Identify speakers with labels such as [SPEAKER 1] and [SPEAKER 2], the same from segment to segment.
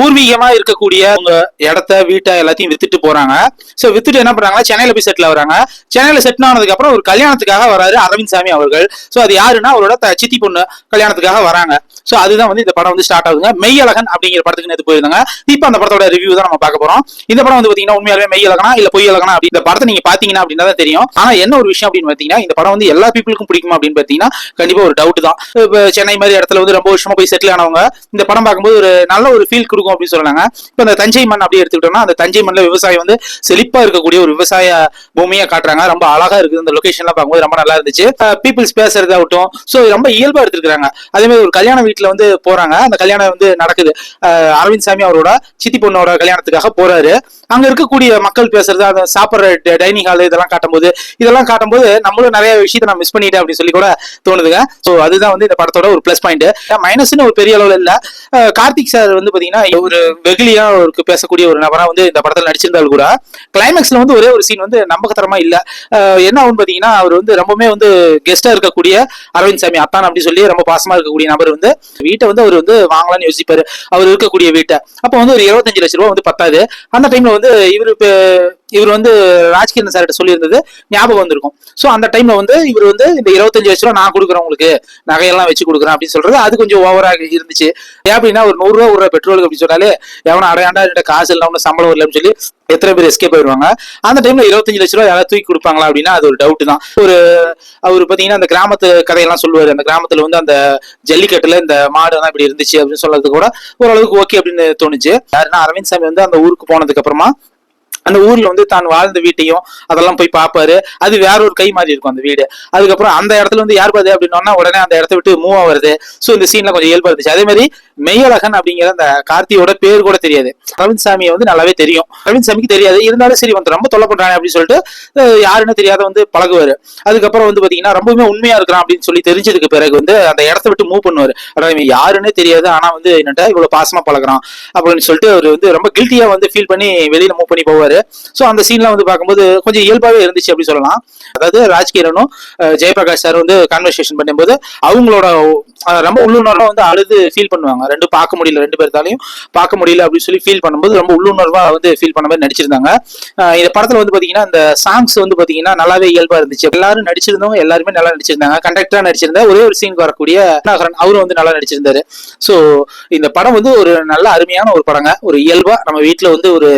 [SPEAKER 1] பூர்வீகமா இருக்கக்கூடிய உங்க இடத்த வீட்டை எல்லாத்தையும் வித்துட்டு போறாங்க. சோ வித்துட்டு என்ன பண்றாங்கன்னா சென்னையில போய் செட்டில் வராங்க சென்னையில செட்டில் ஆனதுக்கு அப்புறம் ஒரு கல்யாணத்துக்காக வராரு அரவிந்த் சாமி அவர்கள். சோ அது யாருன்னா அவரோட த- சித்தி பொண்ணு கல்யாணத்துக்காக வராங்க. ஸோ அதுதான் வந்து இந்த படம் வந்து ஸ்டார்ட் ஆகுதுங்க. மெய்யழகன் அப்படிங்கிற படத்துக்கு நேற்று போயிருந்தாங்க. இப்போ அந்த படத்தோட ரிவ்யூ தான் நம்ம பார்க்க போறோம். இந்த படம் வந்து பாத்தீங்கன்னா உண்மையாலுமே மெய்யழகனா இல்ல பொய் அழகனா அப்படி இந்த படத்தை நீங்க பாத்தீங்கன்னா அப்படின்னா தான் தெரியும். ஆனா என்ன ஒரு விஷயம் அப்படின்னு பாத்தீங்கன்னா இந்த படம் வந்து எல்லா பீப்புளுக்கும் பிடிக்குமா அப்படின்னு பாத்தீங்கன்னா கண்டிப்பா ஒரு டவுட் தான். இப்போ சென்னை மாதிரி இடத்துல வந்து ரொம்ப வருஷமா போய் செட்டில் ஆனவங்க இந்த படம் பார்க்கும்போது ஒரு நல்ல ஒரு ஃபீல் கொடுக்கும் அப்படின்னு சொல்றாங்க இப்போ இந்த தஞ்சை மண் அப்படி எடுத்துக்கிட்டோம்னா அந்த தஞ்சை மண்ணில் விவசாயம் வந்து செழிப்பா இருக்கக்கூடிய ஒரு விவசாய பூமியை காட்டுறாங்க. ரொம்ப அழகா இருக்குது. இந்த லொகேஷன்லாம் பார்க்கும்போது ரொம்ப நல்லா இருந்துச்சு. பீப்புள்ஸ் பேசுறதாகட்டும் ஸோ ரொம்ப இயல்பா எடுத்துருக்காங்க அதே மாதிரி ஒரு கல்யாண வீட்டுல வந்து போறாங்க. அந்த கல்யாணம் வந்து நடக்குது. அரவிந்த் சாமி அவரோட சித்தி பொண்ணோட கல்யாணத்துக்காக போறாரு. அங்க இருக்கக்கூடிய மக்கள் பேசுறது அந்த சாப்பிட்ற டைனிங் ஹால் இதெல்லாம் காட்டும்போது இதெல்லாம் காட்டும்போது நம்மளும் நிறைய விஷயத்தை நான் மிஸ் பண்ணிட்டேன் அப்படின்னு சொல்லி கூட தோணுதுங்க. ஸோ அதுதான் வந்து இந்த படத்தோட ஒரு ப்ளஸ் பாயிண்ட் மைனஸ்னு ஒரு பெரிய அளவில் இல்லை. கார்த்திக் சார் வந்து பாத்தீங்கன்னா ஒரு வெகுலியா அவருக்கு பேசக்கூடிய ஒரு நபரா வந்து இந்த படத்தில் நடிச்சிருந்தாலும் கூட கிளைமேக்ஸ்ல வந்து ஒரே ஒரு சீன் வந்து நம்பகத்தரமா இல்லை. என்ன ஆகும் பாத்தீங்கன்னா அவர் வந்து ரொம்பவுமே வந்து கெஸ்டா இருக்கக்கூடிய அரவிந்த் சாமி அத்தான் அப்படின்னு சொல்லி ரொம்ப பாசமா இருக்கக்கூடிய நபர் வந்து வீட்டை வந்து அவர் வந்து வாங்கலாம்னு யோசிப்பாரு. அவர் இருக்கக்கூடிய வீட்டை. அப்போ வந்து ஒரு இருபத்தஞ்சு லட்ச ரூபா வந்து பத்தாது. அந்த டைம்ல வந்து இவர் இவர் வந்து ராஜ்கிரண் சார்கிட்ட சொல்லியிருந்தது ஞாபகம் வந்திருக்கும். ஸோ அந்த டைம்ல வந்து இவர் வந்து இந்த இருபத்தஞ்சு லட்ச ரூபா நான் கொடுக்குறேன் உங்களுக்கு. நகையெல்லாம் வச்சு கொடுக்குறேன் அப்படின்னு சொல்றது அது கொஞ்சம் ஓவராக இருந்துச்சு. ஏன் அப்படின்னா ஒரு நூறுரூவா ஒரு ரூபா பெட்ரோலுக்கு அப்படின்னு சொன்னாலே எவனா அடையாண்டா என்கிட்ட காசு இல்லை ஒன்றும் சம்பளம் இல்லை அப்படின்னு சொல்லி எத்தனை பேர் எஸ்கேப் ஆயிடுவாங்க. அந்த டைம்ல இருபத்தஞ்சு லட்ச ரூபா யாராவது தூக்கி கொடுப்பாங்களா அப்படின்னா அது ஒரு டவுட் தான். ஒரு அவர் பாத்தீங்கன்னா அந்த கிராமத்து கதையெல்லாம் சொல்லுவாரு. அந்த கிராமத்துல வந்து அந்த ஜல்லிக்கட்டுல இந்த மாடு தான் இப்படி இருந்துச்சு அப்படின்னு சொல்றது கூட ஓரளவுக்கு ஓகே அப்படின்னு தோணுச்சு. யாருன்னா அரவிந்த் சாமி வந்து அந்த ஊருக்கு போனதுக்கு அப்புறமா அந்த ஊர்ல வந்து தான் வாழ்ந்த வீட்டையும் அதெல்லாம் போய் பார்ப்பாரு அது வேற ஒரு கை மாதிரி இருக்கும் அந்த வீடு. அதுக்கப்புறம் அந்த இடத்துல வந்து யார் பாது அப்படின்னா உடனே அந்த இடத்த விட்டு மூவ் ஆகுறது ஸோ இந்த சீன்ல கொஞ்சம் இயல்பா இருந்துச்சு. அதே மாதிரி மெய்யழகன் அப்படிங்கிற அந்த கார்த்தியோட பேர் கூட தெரியாது. அரவிந்த் சாமியை வந்து நல்லாவே தெரியும். அரவிந்த் சாமிக்கு தெரியாது. இருந்தாலும் சரி வந்து ரொம்ப தொல்லை பண்றாங்க அப்படின்னு சொல்லிட்டு யாருன்னு தெரியாத வந்து பழகுவாரு. அதுக்கப்புறம் வந்து பாத்தீங்கன்னா ரொம்பவுமே உண்மையா இருக்கிறான் அப்படின்னு சொல்லி தெரிஞ்சதுக்கு பிறகு வந்து அந்த இடத்த விட்டு மூவ் பண்ணுவாரு. அதாவது இவன் யாருன்னே தெரியாது ஆனா வந்து என்னட்டா இவ்வளவு பாசமா பழகுறான் அப்படின்னு சொல்லிட்டு அவர் வந்து ரொம்ப கில்ட்டியா வந்து ஃபீல் பண்ணி வெளியில மூவ் பண்ணி போவாரு. ஸோ அந்த சீன்லாம் வந்து பார்க்கும்போது கொஞ்சம் இயல்பாவே இருந்துச்சு அப்படின்னு சொல்லலாம். அதாவது ராஜ்கிரனும் ஜெயபிரகாஷ் சார் வந்து கான்வர்சேஷன் பண்ணும்போது அவங்களோட ரொம்ப உள்ளுணர்வா வந்து அழுது ஃபீல் பண்ணுவாங்க. ரெண்டும் பார்க்க முடியல ரெண்டு பேர்த்தாலையும் பார்க்க முடியல அப்படின்னு சொல்லி ஃபீல் பண்ணும்போது ரொம்ப உள்ளுணர்வாக வந்து ஃபீல் பண்ண மாதிரி நடிச்சிருந்தாங்க. இந்த படத்தில் வந்து பார்த்தீங்கன்னா இந்த சாங்ஸ் வந்து பார்த்தீங்கன்னா நல்லாவே இயல்பாக இருந்துச்சு. எல்லாரும் நடிச்சிருந்தவங்க எல்லாருமே நல்லா நடிச்சிருந்தாங்க. கண்டக்டராக நடிச்சிருந்தா ஒரே ஒரு சீனுக்கு வரக்கூடிய நாகரன் அவரும் வந்து நல்லா நடிச்சிருந்தாரு. ஸோ இந்த படம் வந்து ஒரு நல்ல அருமையான ஒரு படங்க. ஒரு இயல்பாக நம்ம வீட்டில் வந்து ஒரு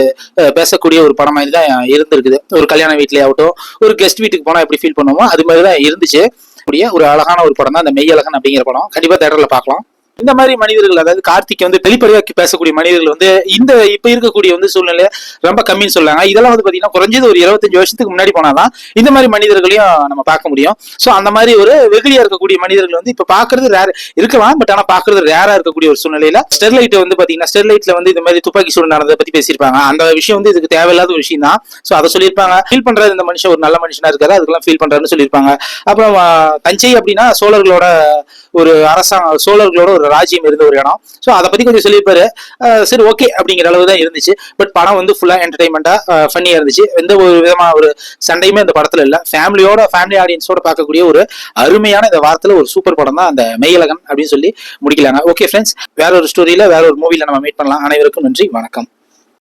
[SPEAKER 1] பேசக்கூடிய ஒரு படம் மாதிரி தான் இருந்திருக்குது. ஒரு கல்யாண வீட்லேயே ஆகட்டும் ஒரு கெஸ்ட் வீட்டுக்கு போனால் எப்படி ஃபீல் பண்ணுவோமோ அது மாதிரி தான் இருந்துச்சு. அப்படியே ஒரு அழகான ஒரு படம் தான் அந்த மெய்யழகன் அப்படிங்கிற படம். கண்டிப்பாக தேட்டரில் பார்க்கலாம். இந்த மாதிரி மனிதர்கள் அதாவது கார்த்திக் வந்து வெளிப்படையா பேசக்கூடிய மனிதர்கள் வந்து இந்த இப்ப இருக்கக்கூடிய வந்து சூழ்நிலை ரொம்ப கம்மின்னு சொல்றாங்க. இதெல்லாம் வந்து பாத்தீங்கன்னா குறைஞ்சது ஒரு இருபத்தஞ்சு வருஷத்துக்கு முன்னாடி போனாதான் இந்த மாதிரி மனிதர்களையும் நம்ம பார்க்க முடியும். சோ அந்த மாதிரி ஒரு வெகுளியா இருக்கக்கூடிய மனிதர்கள் வந்து இப்ப பாக்குறது ரேர் இருக்கலாம் பட் ஆனா பாக்குறது ரேரா இருக்கக்கூடிய ஒரு சூழ்நிலையில ஸ்டெர்லைட் வந்து பாத்தீங்கன்னா ஸ்டெர்லைட்ல வந்து இந்த மாதிரி துப்பாக்கி சூடு நடந்ததை பத்தி பேசியிருப்பாங்க. அந்த விஷயம் வந்து இதுக்கு தேவையில்லாத ஒரு விஷயம் தான் சோ அதை சொல்லியிருப்பாங்க. ஃபீல் பண்றது இந்த மனுஷன் ஒரு நல்ல மனுஷனா இருக்காரு அதுக்கெல்லாம் ஃபீல் பண்றாருன்னு சொல்லியிருப்பாங்க. அப்புறம் தஞ்சை அப்படின்னா சோழர்களோட ஒரு அரசாங்க சோழர்களோட ஒரு ராஜ்யம் இருந்த ஒரு இடம். ஸோ அதை பற்றி கொஞ்சம் சொல்லியிருப்பாரு. சரி ஓகே அப்படிங்கிற அளவு தான் இருந்துச்சு. பட் படம் வந்து ஃபுல்லாக என்டர்டைன்மெண்ட்டாக ஃபன்னியாக இருந்துச்சு. எந்த ஒரு விதமான ஒரு சண்டையுமே இந்த படத்தில் இல்லை. ஃபேமிலியோட ஃபேமிலி ஆடியன்ஸோட பார்க்கக்கூடிய ஒரு அருமையான இந்த வாரத்தில் ஒரு சூப்பர் படம் தான் அந்த மெய்யழகன் அப்படின்னு சொல்லி முடிக்கலாங்க. ஓகே ஃப்ரெண்ட்ஸ் வேற ஒரு ஸ்டோரியில் வேற ஒரு மூவியில் நம்ம மீட் பண்ணலாம். அனைவருக்கும் நன்றி வணக்கம்.